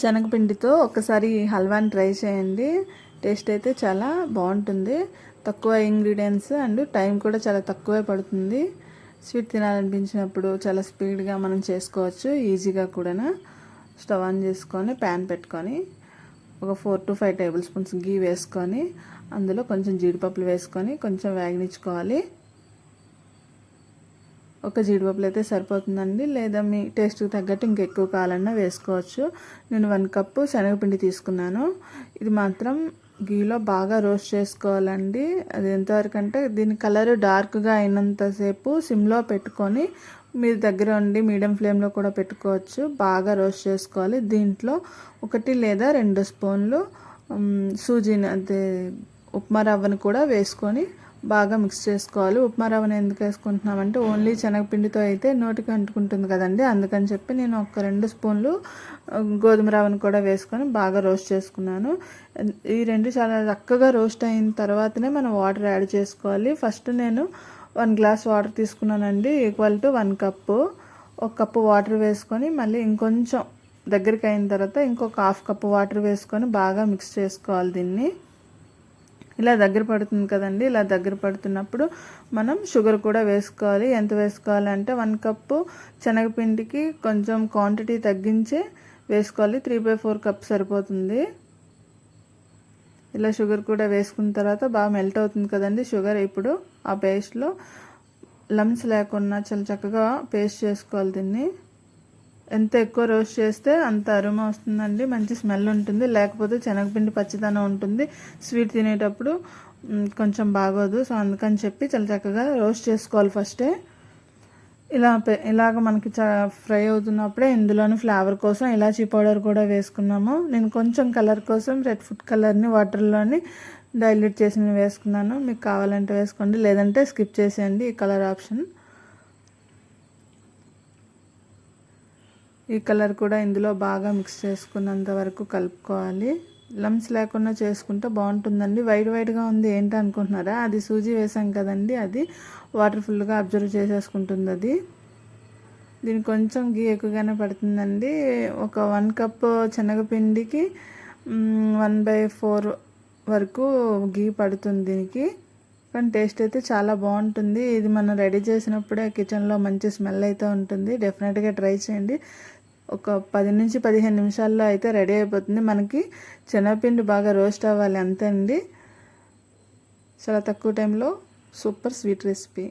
శనగపిండితో ఒకసారి హల్వాని ట్రై చేయండి. టేస్ట్ అయితే చాలా బాగుంటుంది. తక్కువ ఇంగ్రీడియంట్స్ అండ్ టైం కూడా చాలా తక్కువే పడుతుంది. స్వీట్ తినాలనిపించినప్పుడు చాలా స్పీడ్గా మనం చేసుకోవచ్చు ఈజీగా కూడా స్టవ్ ఆన్ చేసుకొని ప్యాన్ పెట్టుకొని ఒక four to five tablespoons ghee వేసుకొని అందులో కొంచెం జీడిపప్పులు వేసుకొని కొంచెం వేగనిచ్చుకోవాలి. ఒక జీడిపప్పులు అయితే సరిపోతుందండి. లేదా మీ టేస్ట్కి తగ్గట్టు ఇంకెక్కువ కావాలన్నా వేసుకోవచ్చు. నేను వన్ కప్పు శనగపిండి తీసుకున్నాను. ఇది మాత్రం గీలో బాగా రోస్ట్ చేసుకోవాలండి. అది ఎంతవరకు అంటే దీని కలర్ డార్క్గా అయినంతసేపు సిమ్లో పెట్టుకొని మీ దగ్గర ఉండి మీడియం ఫ్లేమ్లో కూడా పెట్టుకోవచ్చు. బాగా రోస్ట్ చేసుకోవాలి. దీంట్లో ఒకటి లేదా రెండు స్పూన్లు సూజీని అదే ఉప్మా రవ్వను కూడా వేసుకొని బాగా మిక్స్ చేసుకోవాలి. ఉప్మా రవ్వను ఎందుకు వేసుకుంటున్నామంటే ఓన్లీ శనగపిండితో అయితే నోటికి అంటుకుంటుంది కదండి. అందుకని చెప్పి నేను ఒక రెండు స్పూన్లు గోధుమ రవ్వను కూడా వేసుకొని బాగా రోస్ట్ చేసుకున్నాను. ఈ రెండు చాలా చక్కగా రోస్ట్ అయిన తర్వాతనే మనం వాటర్ యాడ్ చేసుకోవాలి. ఫస్ట్ నేను వన్ గ్లాస్ వాటర్ తీసుకున్నానండి. Equal to one cup. ఒక కప్పు వాటర్ వేసుకొని మళ్ళీ ఇంకొంచెం దగ్గరికి అయిన తర్వాత ఇంకొక హాఫ్ కప్పు వాటర్ వేసుకొని బాగా మిక్స్ చేసుకోవాలి దీన్ని. ఇలా దగ్గర పడుతుంది కదండి ఇలా దగ్గర పడుతున్నప్పుడు మనం షుగర్ కూడా వేసుకోవాలి. ఎంత వేసుకోవాలంటే వన్ కప్పు శనగపిండికి కొంచెం క్వాంటిటీ తగ్గించి వేసుకోవాలి. త్రీ బై ఫోర్ కప్ సరిపోతుంది. ఇలా షుగర్ కూడా వేసుకున్న తర్వాత బాగా మెల్ట్ అవుతుంది కదండి షుగర్ ఇప్పుడు ఆ పేస్ట్లో లమ్స్ లేకుండా చాలా చక్కగా పేస్ట్ చేసుకోవాలి దీన్ని. ఎంత ఎక్కువ రోస్ట్ చేస్తే అంత అరుమ వస్తుందండి. మంచి స్మెల్ ఉంటుంది. లేకపోతే శనగపిండి పచ్చిదనం ఉంటుంది. స్వీట్ తినేటప్పుడు కొంచెం బాగోదు. సో అందుకని చెప్పి చాలా చక్కగా రోస్ట్ చేసుకోవాలి ఫస్టే ఇలా ఇలాగ మనకి చ ఫ్రై అవుతున్నప్పుడే ఇందులోని ఫ్లేవర్ కోసం ఇలాచీ పౌడర్ కూడా వేసుకున్నాము. నేను కొంచెం కలర్ కోసం రెడ్ ఫుడ్ కలర్ని వాటర్లోని డైల్యూట్ చేసి వేసుకున్నాను. మీకు కావాలంటే వేసుకోండి. లేదంటే స్కిప్ చేసేయండి ఈ కలర్ ఆప్షన్. ఈ కలర్ కూడా ఇందులో బాగా మిక్స్ చేసుకున్నంత వరకు కలుపుకోవాలి. లమ్స్ లేకుండా చేసుకుంటే బాగుంటుందండి. వైడ్ వైడ్గా ఉంది ఏంటి అనుకుంటున్నారా? అది సూజీ వేసాం కదండి. అది వాటర్ ఫుల్గా అబ్జర్వ్ చేసేసుకుంటుంది అది. దీనికి కొంచెం గీ ఎక్కువగానే పడుతుందండి. ఒక వన్ కప్ శనగపిండికి వన్ బై ఫోర్ వరకు గీ పడుతుంది దీనికి. కానీ టేస్ట్ అయితే చాలా బాగుంటుంది. ఇది మనం రెడీ చేసినప్పుడే కిచెన్లో మంచి స్మెల్ అయితే ఉంటుంది. డెఫినెట్గా ట్రై చేయండి. ఒక పది నుంచి పదిహేను నిమిషాల్లో అయితే రెడీ అయిపోతుంది. మనకి శనగపిండి బాగా రోస్ట్ అవ్వాలి అంతే అండి. చాలా తక్కువ టైంలో సూపర్ స్వీట్ రెసిపీ.